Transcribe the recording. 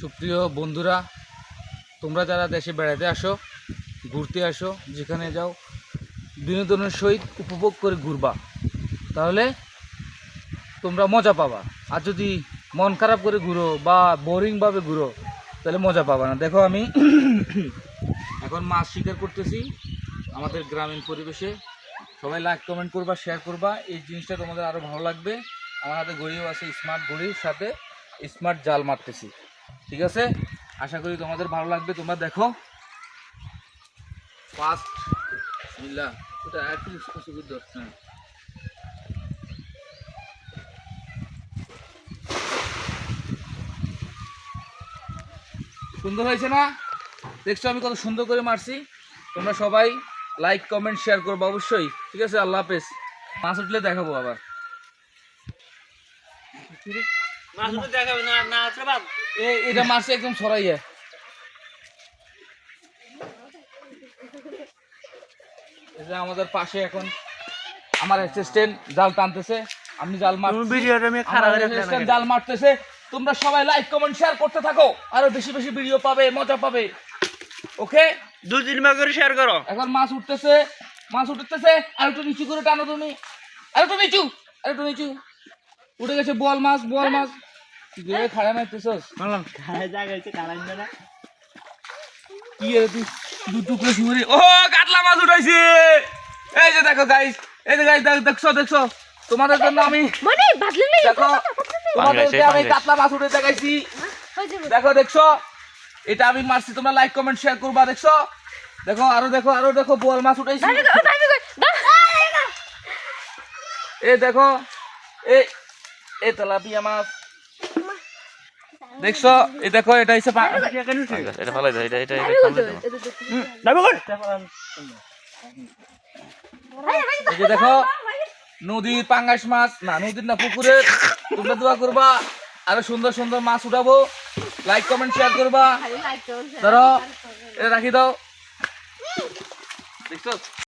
সুপ্রিয় বন্ধুরা, তোমরা যারা দেশে বেড়াতে আসো, ঘুরতে আসো, যেখানে যাও, বিনোদনের সহিত উপভোগ করে ঘুরবা, তাহলে তোমরা মজা পাবা। আর যদি মন খারাপ করে ঘুরো বা বোরিংভাবে ঘুরো, তাহলে মজা পাবা না। দেখো আমি এখন মাছ শিকার করতেছি আমাদের গ্রামীণ পরিবেশে। সবাই লাইক কমেন্ট করবা শেয়ার করবা। এই জিনিসটা তোমাদের আরও ভালো লাগবে। আমার হাতে ঘড়িও আছে স্মার্ট ঘড়ির সাথে স্মার্ট জাল মারতেছি। ঠিক আছে? আশা করি তোমাদের ভালো লাগবে। তোমরা দেখো। ফার্স্ট বিসমিল্লাহ। এটা একটু সুবিধা হ্যাঁ। সুন্দর হয়েছে না? দেখছ আমি কত সুন্দর করে মারছি। তোমরা সবাই লাইক কমেন্ট শেয়ার করব অবশ্যই। ঠিক আছে? আল্লাহ হাফেজ। মাছ উঠলে দেখাবো আবার। এটা মারছে একদম ছড়াইয়া। আমাদের পাশে এখন আমার অ্যাসিস্ট্যান্ট জাল টানতেছে আমি জাল মার তুমি ভিডিওটা আমি খারাপ করে রাখলাম জাল মারতেছে তোমরা সবাই লাইক কমেন্ট শেয়ার করতে থাকো আরও বেশি বেশি ভিডিও পাবে মজা পাবে। ওকে দু তিন করে শেয়ার করো। এখন মাছ উঠতেছে মাছ উঠতেছে আর একটু নিচু করে টানো তুমি। আর একটু নিচু আর একটু নিচু। উঠে গেছে বল মাছ বল মাছ। কি করে খাড়া মারতেছস কি রে তুই? দু টুকরো শুয়ে ও কাতলা মাছ উঠাইছে। এই যে দেখো গাইস এই যে গাইস দেখছ দেখছ? তোমাদের জন্য আমি মানে বাদলে নেই দেখো তোমাদেরকে আমি কাতলা মাছ উঠে দেখাইছি দেখো দেখছ? এটা আমি মারছি তোমরা লাইক কমেন্ট শেয়ার করবা দেখছ? দেখো আরও দেখো আরও দেখো বোয়াল মাছ উঠাইছি। এই দেখো এই এই তেলাপিয়া মাছ। দেখছ? এই দেখো এটা হচ্ছে এটা ভালো এটা এটা এটা যে দেখো নদীর পাঙ্গাস মাছ। না নদীর না পুকুরের তোমরা দোয়া করবা। আরও সুন্দর সুন্দর মাছ উঠাবো। লাইক কমেন্ট শেয়ার করবা। ধরো এটা রাখি দাও। দেখছ?